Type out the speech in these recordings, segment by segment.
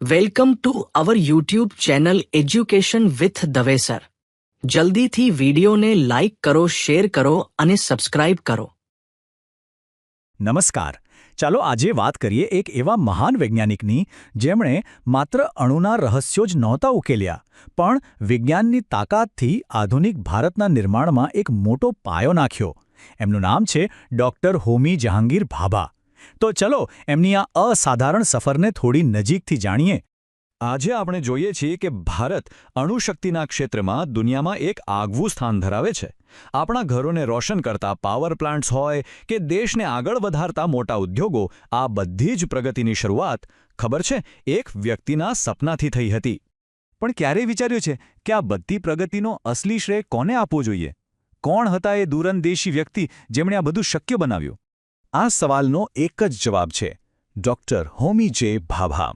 Welcome to our YouTube channel education with Dave sir જલ્દીથી વિડીયોને like કરો share કરો અને સબસ્ક્રાઇબ કરો નમસ્કાર ચાલો આજે વાત કરીએ એક એવા મહાન વૈજ્ઞાનિકની જેમણે માત્ર અણુના રહસ્યો જ નહોતા ઉકેલ્યા પણ વિજ્ઞાનની તાકાતથી આધુનિક ભારતના નિર્માણમાં એક મોટો પાયો નાખ્યો એમનું નામ છે ડોક્ટર હોમી જહાંગીર ભાભા તો ચલો એમની આ અસાધારણ સફરને થોડી નજીકથી જાણીએ. આજે આપણે જોઈએ છીએ કે ભારત અણુશક્તિના ક્ષેત્રમાં દુનિયામાં એક આગવું સ્થાન ધરાવે છે. આપણા ઘરોને રોશન કરતા પાવર પ્લાન્ટ્સ હોય કે દેશને આગળ વધારતા મોટા ઉદ્યોગો, આ બધી જ પ્રગતિની શરૂઆત, ખબર છે, એક વ્યક્તિના સપનાથી થઈ હતી. પણ ક્યારે વિચાર્યું છે કે આ બધી પ્રગતિનો અસલી શ્રેય કોને આપવો જોઈએ? કોણ હતા એ દૂરંદેશી વ્યક્તિ જેમણે આ બધું શક્ય બનાવ્યું? આ સવાલનો એક જ જવાબ છે, ડોક્ટર હોમી જે ભાભા.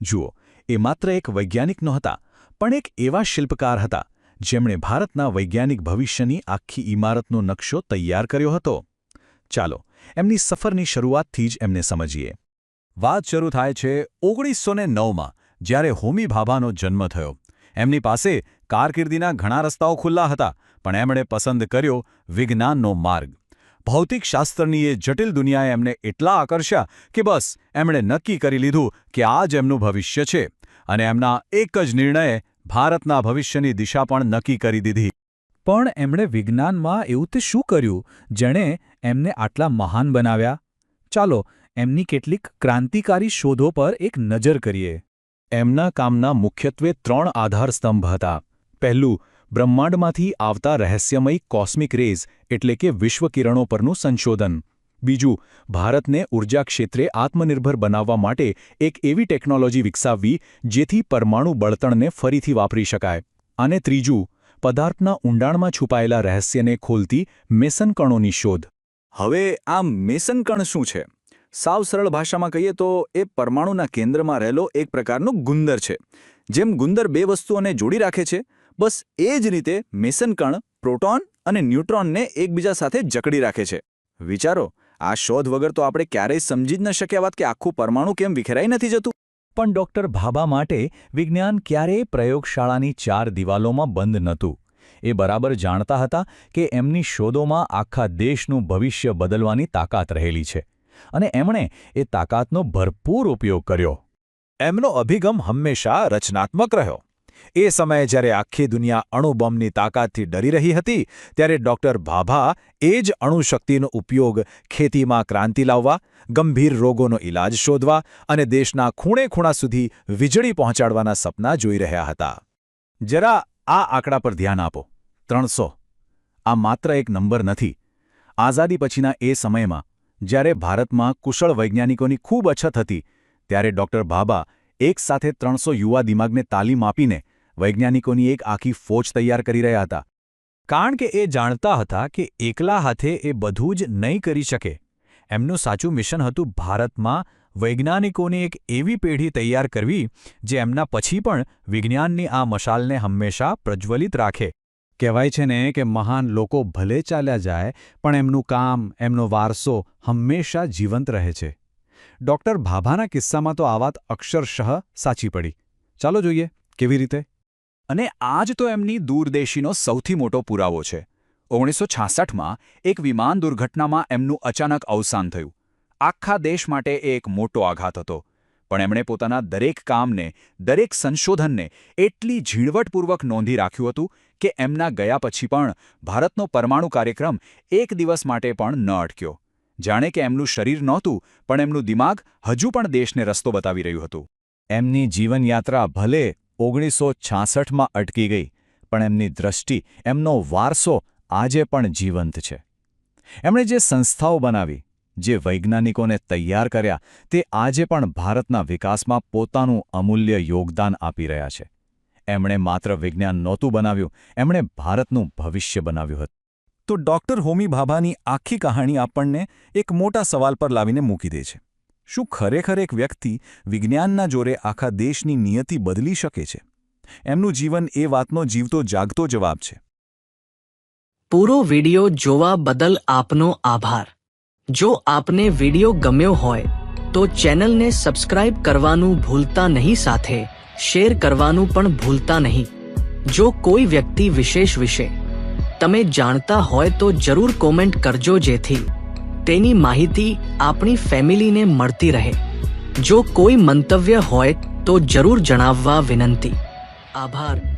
જુઓ, એ માત્ર એક વૈજ્ઞાનિક નહોતા, પણ એક એવા શિલ્પકાર હતા, જેમણે ભારતના વૈજ્ઞાનિક ભવિષ્યની આખી ઇમારતનો નકશો તૈયાર કર્યો હતો. ચાલો, એમની સફરની શરૂઆતથી જ એમને સમજીએ. વાત શરૂ થાય છે ઓગણીસો ને નવમાં જ્યારે હોમી ભાભાનો જન્મ થયો. એમની પાસે કારકિર્દીના ઘણા રસ્તાઓ ખુલ્લા હતા, પણ એમણે પસંદ કર્યો વિજ્ઞાનનો માર્ગ. ભૌતિકશાસ્ત્રની એ જટિલ દુનિયાએ એમને એટલા આકર્ષ્યા કે બસ એમણે નક્કી કરી લીધું કે આ જ એમનું ભવિષ્ય છે અને એમના એક જ નિર્ણયે ભારતના ભવિષ્યની દિશા પણ નક્કી કરી દીધી. પણ એમણે વિજ્ઞાનમાં એવું તે શું કર્યું? જેણે એમને આટલા મહાન બનાવ્યા? ચાલો, એમની કેટલીક ક્રાંતિકારી શોધો પર એક નજર કરીએ. એમના કામના મુખ્યત્વે ત્રણ આધારસ્તંભ હતા. પહેલું બ્રહ્માંડમાંથી આવતા રહસ્યમય કોસ્મિક રેઝ એટલે કે વિશ્વકિરણો પરનું સંશોધન. બીજું, ભારતને ઊર્જા ક્ષેત્રે આત્મનિર્ભર બનાવવા માટે એક એવી ટેકનોલોજી વિકસાવવી જેથી પરમાણુ બળતણને ફરીથી વાપરી શકાય. અને ત્રીજું, પદાર્થના ઊંડાણમાં છુપાયેલા રહસ્યને ખોલતી મેસનકણોની શોધ. હવે આ મેસનકણ શું છે? સાવ સરળ ભાષામાં કહીએ તો એ પરમાણુના કેન્દ્રમાં રહેલો એક પ્રકારનો ગુંદર છે, જેમ ગુંદર બે વસ્તુઓને જોડી રાખે છે બસ એ જ રીતે મેસનકણ પ્રોટોન અને ન્યુટ્રોનને એકબીજા સાથે જકડી રાખે છે. વિચારો આ શોધ વગર તો આપણે ક્યારેય સમજી જ ન શક્યા વાત કે આખું પરમાણુ કેમ વિખેરાઈ નથી જતું? પણ ડોક્ટર ભાભા માટે વિજ્ઞાન ક્યારેય પ્રયોગશાળાની ચાર દિવાલોમાં બંધ નહોતું. એ બરાબર જાણતા હતા કે એમની શોધોમાં આખા દેશનું ભવિષ્ય બદલવાની તાકાત રહેલી છે. અને એમણે એ તાકાતનો ભરપૂર ઉપયોગ કર્યો. એમનો અભિગમ હંમેશા રચનાત્મક રહ્યો. એ સમયે જ્યારે આખી દુનિયા અણુબોમ્બની તાકાતથી ડરી રહી હતી, ત્યારે ડોક્ટર ભાભા એ જ અણુશક્તિનો ઉપયોગ ખેતીમાં ક્રાંતિ લાવવા, ગંભીર રોગોનો ઇલાજ શોધવા અને દેશના ખૂણે ખૂણા સુધી વીજળી પહોંચાડવાના સપના જોઈ રહ્યા હતા. જરા આ આંકડા પર ધ્યાન આપો. ત્રણસો. આ માત્ર એક નંબર નથી. આઝાદી પછીના એ સમયમાં, જ્યારે ભારતમાં કુશળ વૈજ્ઞાનિકોની ખૂબ અછત હતી, ત્યારે ડોક્ટર ભાભા એક સાથે ત્રણસો યુવા દિમાગને તાલીમ આપીને વૈજ્ઞાનિકોની એક આખી ફોજ તૈયાર કરી રહ્યા હતા. કારણ કે એ જાણતા હતા કે એકલા હાથે એ બધું જ નહીં કરી શકે. એમનું સાચું મિશન હતું ભારતમાં વૈજ્ઞાનિકોની એક એવી પેઢી તૈયાર કરવી, જે એમના પછી પણ વિજ્ઞાનની આ મશાલને હંમેશા પ્રજ્વલિત રાખે. કહેવાય છે ને કે મહાન લોકો ભલે ચાલ્યા જાય, પણ એમનું કામ, એમનો વારસો હંમેશા જીવંત રહે છે. ડૉક્ટર ભાભાના કિસ્સામાં તો આ વાત અક્ષરશઃ સાચી પડી. ચાલો જોઈએ, કેવી રીતે? અને આ જ તો એમની દૂરદેશીનો સૌથી મોટો પુરાવો છે. ઓગણીસો છાસઠમાં એક વિમાન દુર્ઘટનામાં એમનું અચાનક અવસાન થયું. આખા દેશ માટે એ એક મોટો આઘાત હતો. પણ એમણે પોતાના દરેક કામને, દરેક સંશોધનને એટલી ઝીણવટપૂર્વક નોંધી રાખ્યું હતું કે એમના ગયા પછી પણ ભારતનો પરમાણુ કાર્યક્રમ એક દિવસ માટે પણ ન અટક્યો. જાણે કે એમનું શરીર નહોતું, પણ એમનું દિમાગ હજુ પણ દેશને રસ્તો બતાવી રહ્યું હતું. એમની જીવનયાત્રા ભલે ઓગણીસો છાસઠમાં અટકી ગઈ, પણ એમની દ્રષ્ટિ, એમનો વારસો આજે પણ જીવંત છે. એમણે જે સંસ્થાઓ બનાવી, જે વૈજ્ઞાનિકોને તૈયાર કર્યા, તે આજે પણ ભારતના વિકાસમાં પોતાનું અમૂલ્ય યોગદાન આપી રહ્યા છે. એમણે માત્ર વિજ્ઞાન નહોતું બનાવ્યું, એમણે ભારતનું ભવિષ્ય બનાવ્યું હતું. તો ડૉક્ટર હોમી ભાભાની આખી કહાણી આપણને એક મોટા સવાલ પર લાવીને મૂકી દે છે. શું ખરેખર એક વ્યક્તિ વિજ્ઞાનના જોરે આખા દેશની નિયતિ બદલી શકે છે? એમનું જીવન એ વાતનો જીવતો જાગતો જવાબ છે. પૂરો વિડિયો જોવા બદલ આપનો આભાર. જો આપને વિડિયો ગમ્યો હોય, તો ચેનલને સબસ્ક્રાઇબ કરવાનું ભૂલતા નહીં સાથે, શેર કરવાનું પણ ભૂલતા નહીં. જો કોઈ વ્યક્તિ વિશેષ વિશે તમે જાણતા હોય તો જરૂર કોમેન્ટ કરજો જેથી તેની માહિતી આપણી ફેમિલીને મળતી રહે. જો કોઈ મંતવ્ય હોય તો જરૂર જણાવવા વિનંતી. આભાર.